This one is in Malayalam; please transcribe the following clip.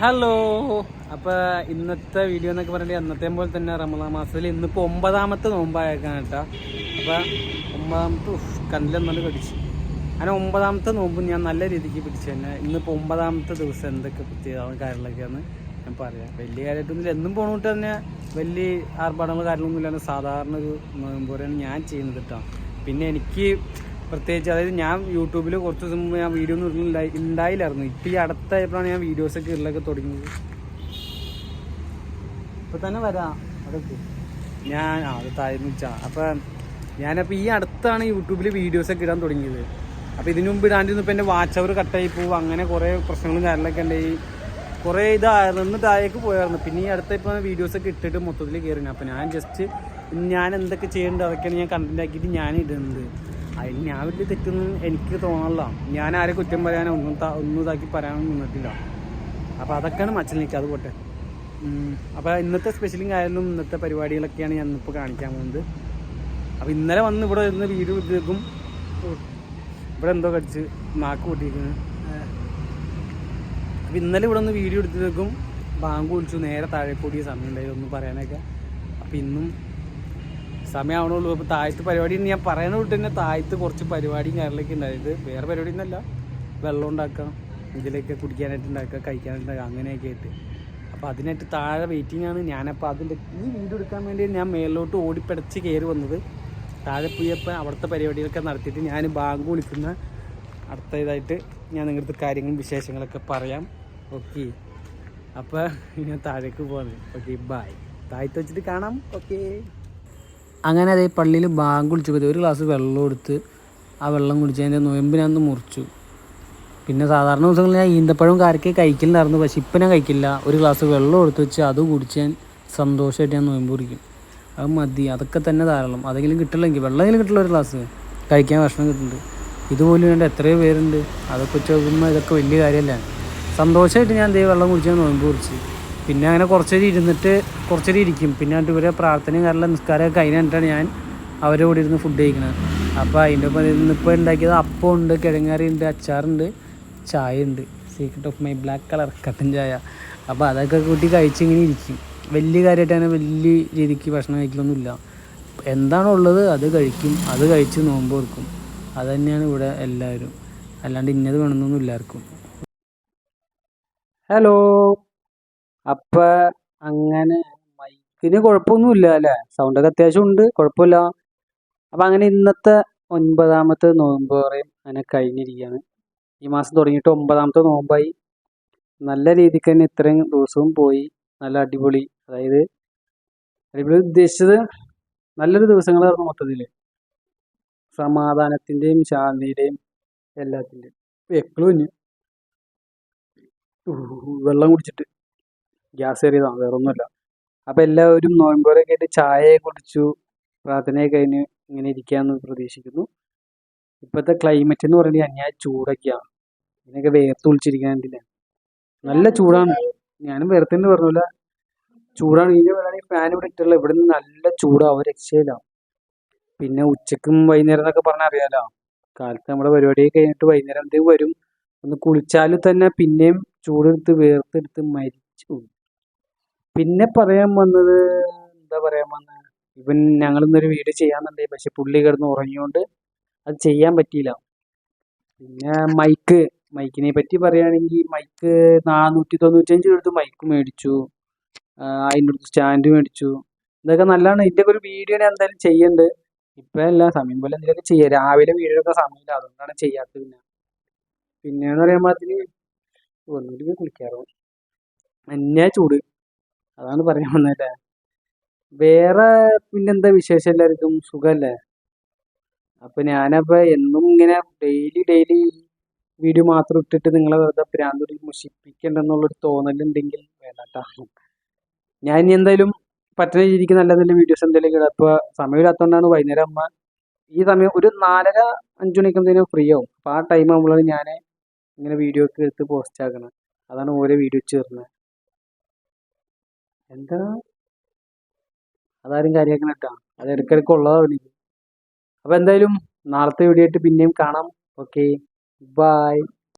ഹലോ അപ്പോൾ ഇന്നത്തെ വീഡിയോ എന്നൊക്കെ പറഞ്ഞാൽ അന്നത്തെ പോലെ തന്നെ റമദാൻ മാസത്തിൽ ഇന്നിപ്പോ ഒമ്പതാമത്തെ നോമ്പായേക്കാണ് കേട്ടോ. അപ്പോൾ ഒമ്പതാമത്തെ കണ്ണിലെന്നാലും കടിച്ചു. അങ്ങനെ ഒമ്പതാമത്തെ നോമ്പ് ഞാൻ നല്ല രീതിക്ക് പിടിച്ചു തന്നെ. ഇന്നിപ്പോൾ ഒമ്പതാമത്തെ ദിവസം എന്തൊക്കെ പ്രത്യേകത കാര്യങ്ങളൊക്കെയാണ് ഞാൻ പറയാം. വലിയ കാര്യമായിട്ടൊന്നുമില്ല. എന്നും പോണോട്ട് തന്നെ വലിയ ആർഭാടങ്ങൾ കാര്യങ്ങളൊന്നും ഇല്ലാണ്ട് സാധാരണ ഒരു നോമ്പ് ഞാൻ ചെയ്യുന്നത് കേട്ടോ. പിന്നെ എനിക്ക് പ്രത്യേകിച്ച് അതായത് ഞാൻ യൂട്യൂബിൽ കുറച്ച് ദിവസം മുമ്പ് ഞാൻ വീഡിയോ ഒന്നും ഉണ്ടായില്ലായിരുന്നു. ഇപ്പം ഈ അടുത്തായപ്പോഴാണ് ഞാൻ വീഡിയോസൊക്കെ ഇടലൊക്കെ തുടങ്ങിയത്. ഇപ്പം തന്നെ വരാം. അതൊക്കെ. ഞാൻ അത് താഴ്ന്നു വെച്ചാൽ അപ്പം ഞാനപ്പോൾ ഈ അടുത്താണ് യൂട്യൂബിൽ വീഡിയോസൊക്കെ ഇടാൻ തുടങ്ങിയത്. അപ്പോൾ ഇതിനു മുമ്പ് ഇടാണ്ടിരുന്നു ഇപ്പം എന്റെ വാച്ച് അവർ കട്ടായി പോകും അങ്ങനെ കുറേ പ്രശ്നങ്ങളും കാര്യങ്ങളൊക്കെ ഉണ്ടായി കുറേ ഇതായിരുന്നു താഴേക്ക് പോയായിരുന്നു. പിന്നെ ഈ അടുത്ത ഇപ്പോൾ വീഡിയോസൊക്കെ ഇട്ടിട്ട് മൊത്തത്തിൽ കയറി അപ്പോൾ ഞാൻ ജസ്റ്റ് ഞാൻ എന്തൊക്കെ ചെയ്യേണ്ടത് അതൊക്കെയാണ് ഞാൻ കണ്ടന്റ് ആക്കിയിട്ട് ഞാൻ ഇടുന്നത്. അതിന് ഞാൻ വലിയ തെറ്റൊന്നും എനിക്ക് തോന്നണില്ല. ഞാൻ ആരെ കുറ്റം പറയാനോ ഒന്നും ഒന്നും ഇതാക്കി പറയാനോ നിന്നിട്ടില്ല. അപ്പോൾ അതൊക്കെയാണ് മച്ചൽ നിൽക്കുക അത് പോട്ടെ അപ്പോൾ ഇന്നത്തെ സ്പെഷ്യലും കാര്യങ്ങളും ഇന്നത്തെ പരിപാടികളൊക്കെയാണ് ഞാൻ ഇപ്പോൾ കാണിക്കാൻ പോകുന്നത്. അപ്പോൾ ഇന്നലെ വന്ന് ഇവിടെ ഇരുന്ന് വീട് ഇട്ടേക്കും ഇവിടെ എന്തോ കടിച്ച് നാക്ക് കൂട്ടിയിരിക്കുന്നു. അപ്പോൾ ഇന്നലെ ഇവിടെ ഒന്ന് വീഡിയോ എടുത്തിട്ടേക്കും ബാങ്ക് വിളിച്ചു. നേരെ താഴെ കൂടിയ സമയം ഉണ്ടായി. ഒന്നും പറയാനൊക്കെ. അപ്പോൾ ഇന്നും സമയമാവണുള്ളൂ. ഇപ്പോൾ താഴത്ത് പരിപാടി ഞാൻ പറയണ വിട്ട് തന്നെ താഴത്ത് കുറച്ച് പരിപാടിയും കാര്യങ്ങളൊക്കെ ഉണ്ടായത് വേറെ പരിപാടി ഒന്നല്ല വെള്ളം ഉണ്ടാക്കാം ഇതിലൊക്കെ കുടിക്കാനായിട്ട് ഉണ്ടാക്കുക കഴിക്കാനായിട്ട് ഉണ്ടാക്കുക അങ്ങനെയൊക്കെ ആയിട്ട്. അപ്പോൾ അതിനായിട്ട് താഴെ വെയിറ്റിംഗ് ആണ്. ഞാനപ്പോൾ അതിന്റെ ഈ വീഡിയോ എടുക്കാൻ വേണ്ടി ഞാൻ മേലോട്ട് ഓടിപ്പടച്ച് കയറി വന്നത്. താഴെ പോയപ്പോൾ അവിടുത്തെ പരിപാടികളൊക്കെ നടത്തിയിട്ട് ഞാൻ ബാങ്ക് വിളിക്കുന്ന അടുത്ത ഇതായിട്ട് ഞാൻ നിങ്ങളുടെ കാര്യങ്ങളും വിശേഷങ്ങളൊക്കെ പറയാം. ഓക്കെ അപ്പോൾ ഞാൻ താഴേക്ക് പോകുന്നത് ഓക്കെ ബായ് താഴത്ത് വെച്ചിട്ട് കാണാം. ഓക്കെ അങ്ങനെ അതേ പള്ളിയിൽ ബാങ്ക് വിളിച്ചപ്പോൾ ഒരു ഗ്ലാസ് വെള്ളം എടുത്ത് ആ വെള്ളം കുടിച്ച് അതിന്റെ ഞാൻ മുറിച്ചു. പിന്നെ സാധാരണ ദിവസങ്ങളിൽ ഞാൻ ഈന്തപ്പഴവും കാരക്കേ കഴിക്കലുണ്ടായിരുന്നു. പക്ഷേ ഇപ്പം ഞാൻ കഴിക്കില്ല. ഒരു ഗ്ലാസ് വെള്ളം എടുത്ത് വെച്ച് അത് കുടിച്ച് ഞാൻ സന്തോഷമായിട്ട് ഞാൻ നൊയമ്പ് കുടിക്കും. അത് മതി. അതൊക്കെ തന്നെ ധാരാളം. അതെങ്കിലും കിട്ടില്ലെങ്കിൽ വെള്ളമെങ്കിലും കിട്ടില്ല ഒരു ഗ്ലാസ്. കഴിക്കാൻ ഭക്ഷണം കിട്ടുന്നുണ്ട്. ഇതുപോലും വേണ്ട. എത്രയോ പേരുണ്ട്. അതൊക്കെ വെച്ച് നോക്കുമ്പോൾ ഇതൊക്കെ വലിയ കാര്യമല്ല. സന്തോഷമായിട്ട് ഞാൻ ദൈവം വെള്ളം കുടിച്ച് ഞാൻ നൊയമ്പ് കുറിച്ച് പിന്നെ അങ്ങനെ കുറച്ചേരി ഇരുന്നിട്ട് കുറച്ചേരി ഇരിക്കും. പിന്നെ ഇവരെ പ്രാർത്ഥനയും കാരണം നിസ്കാരമൊക്കെ കഴിഞ്ഞിട്ടാണ് ഞാൻ അവരെ കൂടെ ഇരുന്ന് ഫുഡ് കഴിക്കുന്നത് അപ്പോൾ അതിന്റെ ഒപ്പം ഇന്നിപ്പോൾ ഉണ്ടാക്കിയത് അപ്പം ഉണ്ട് കിഴങ്ങാറി ഉണ്ട് അച്ചാറുണ്ട് ചായ ഉണ്ട് secret of my black colour കട്ടൻ ചായ. അപ്പോൾ അതൊക്കെ കൂട്ടി കഴിച്ച് ഇങ്ങനെ ഇരിക്കും. വലിയ കാര്യമായിട്ട് അങ്ങനെ വലിയ രീതിക്ക് ഭക്ഷണം കഴിക്കലൊന്നുമില്ല. എന്താണോ ഉള്ളത് അത് കഴിക്കും. അത് കഴിച്ച് നോമ്പ് ഓർക്കും അത് തന്നെയാണ് ഇവിടെ എല്ലാവരും. അല്ലാണ്ട് ഇന്നത് വേണമെന്നൊന്നും എല്ലാവർക്കും ഹലോ അപ്പൊ അങ്ങനെ മൈക്കിന് കുഴപ്പമൊന്നുമില്ല അല്ലേ? സൗണ്ടൊക്കെ അത്യാവശ്യം ഉണ്ട് കുഴപ്പമില്ല. അപ്പൊ അങ്ങനെ ഇന്നത്തെ ഒൻപതാമത്തെ നോമ്പ് പറയും അങ്ങനെ കഴിഞ്ഞിരിക്കുകയാണ്. ഈ മാസം തുടങ്ങിയിട്ട് ഒമ്പതാമത്തെ നോമ്പായി. നല്ല രീതിക്ക് തന്നെ ഇത്രയും ദിവസവും പോയി നല്ല അടിപൊളി. അതായത് അടിപൊളി ഉദ്ദേശിച്ചത് നല്ലൊരു ദിവസങ്ങളായിരുന്നു മൊത്തത്തിൽ സമാധാനത്തിന്റെയും ശാന്തിയുടെയും എല്ലാത്തിന്റെയും എപ്പോഴും വെള്ളം കുടിച്ചിട്ട്. ഗ്യാസ് കയറിയതാണ് വേറെ ഒന്നുമല്ല അപ്പൊ എല്ലാവരും നോയമ്പോരൊക്കെ ആയിട്ട് ചായ കുടിച്ചു പ്രാർത്ഥനയെ കഴിഞ്ഞ് ഇങ്ങനെ ഇരിക്കാമെന്ന് പ്രതീക്ഷിക്കുന്നു. ഇപ്പോഴത്തെ ക്ലൈമറ്റ് എന്ന് പറയുന്നത് അന്യായ ചൂടൊക്കെയാണ് ഇതിനൊക്കെ വേർത്ത് വിളിച്ചിരിക്കാണ്ടില്ല നല്ല ചൂടാണ്. ഞാനും വേർത്തിന്ന് പറഞ്ഞില്ല ചൂടാണ്. ഇതിന്റെ വേണമെങ്കിൽ ഫാൻ ഇവിടെ ഇട്ടുള്ള ഇവിടെ നിന്ന് നല്ല ചൂടാവും രക്ഷയില്ല. പിന്നെ ഉച്ചക്കും വൈകുന്നേരം എന്നൊക്കെ പറഞ്ഞാൽ അറിയാലോ. കാലത്ത് നമ്മുടെ പരിപാടി കഴിഞ്ഞിട്ട് വൈകുന്നേരം എന്തെങ്കിലും വരും. ഒന്ന് കുളിച്ചാൽ തന്നെ പിന്നെയും ചൂടെടുത്ത് വേർത്തെടുത്ത് മരിച്ചു. പിന്നെ പറയാൻ വന്നത് എന്താ പറയാൻ വന്നത് ഇവൻ ഞങ്ങൾ ഇന്നൊരു വീഡിയോ ചെയ്യാന്നുണ്ടായി പക്ഷെ പുള്ളി കിടന്ന് ഉറങ്ങിയോണ്ട് അത് ചെയ്യാൻ പറ്റിയില്ല. പിന്നെ മൈക്ക് മൈക്കിനെ പറ്റി പറയുകയാണെങ്കിൽ മൈക്ക് നാനൂറ്റി തൊണ്ണൂറ്റഞ്ച് എടുത്ത് മൈക്ക് മേടിച്ചു. അതിന്റെ അടുത്ത് സ്റ്റാൻഡ് മേടിച്ചു. ഇതൊക്കെ നല്ലതാണ് ഇതിന്റെ ഒരു വീഡിയോ എന്തായാലും ചെയ്യുന്നുണ്ട് ഇപ്പം അല്ല സമയം പോലെ എന്തെങ്കിലുമൊക്കെ ചെയ്യാം. രാവിലെ വീഡിയോ ഒക്കെ സമയമില്ല അതുകൊണ്ടാണ് ചെയ്യാത്തത് പിന്നെ. പിന്നെന്ന് പറയുമ്പോൾ അതിന് ഒന്നുകൂടി കുളിക്കാറുള്ളൂ എന്നെ ചൂട്? അതാണ് പറയാൻ വന്നല്ലേ വേറെ പിന്നെന്താ വിശേഷം എല്ലാവർക്കും? സുഖല്ലേ? അപ്പൊ ഞാനപ്പോ എന്നും ഇങ്ങനെ ഡെയിലി ഡെയിലി വീഡിയോ മാത്രം ഇട്ടിട്ട് നിങ്ങളെ വെറുതെ ഭ്രാന്തൊരു മുഷിപ്പിക്കണ്ടെന്നുള്ളൊരു തോന്നലുണ്ടെങ്കിൽ വേണ്ടാട്ടാ ഞാൻ ഇനി എന്തായാലും പറ്റുന്ന രീതിക്ക് നല്ല നല്ല വീഡിയോസ് എന്തെങ്കിലും ഇടാം. സമയം സമയമില്ലാത്തതുകൊണ്ടാണ് വൈകുന്നേരം അമ്മ ഈ സമയം ഒരു നാലര അഞ്ച് മണിക്കുമ്പോഴത്തേനും ഫ്രീ ആവും. അപ്പോൾ ആ ടൈം ആകുമ്പോഴാണ് ഞാൻ ഇങ്ങനെ വീഡിയോ ഒക്കെ എടുത്ത് പോസ്റ്റ് ആക്കണം. അതാണ് ഓരോ വീഡിയോ ചേർന്നത് എന്താ? അതാരും കാര്യമാക്കണം കേട്ടോ അത് ഇടയ്ക്കിടയ്ക്ക് ഉള്ളതാണ് എനിക്ക് അപ്പോൾ എന്തായാലും നാളത്തെ വീഡിയോ ആയിട്ട് പിന്നെയും കാണാം. Okay bye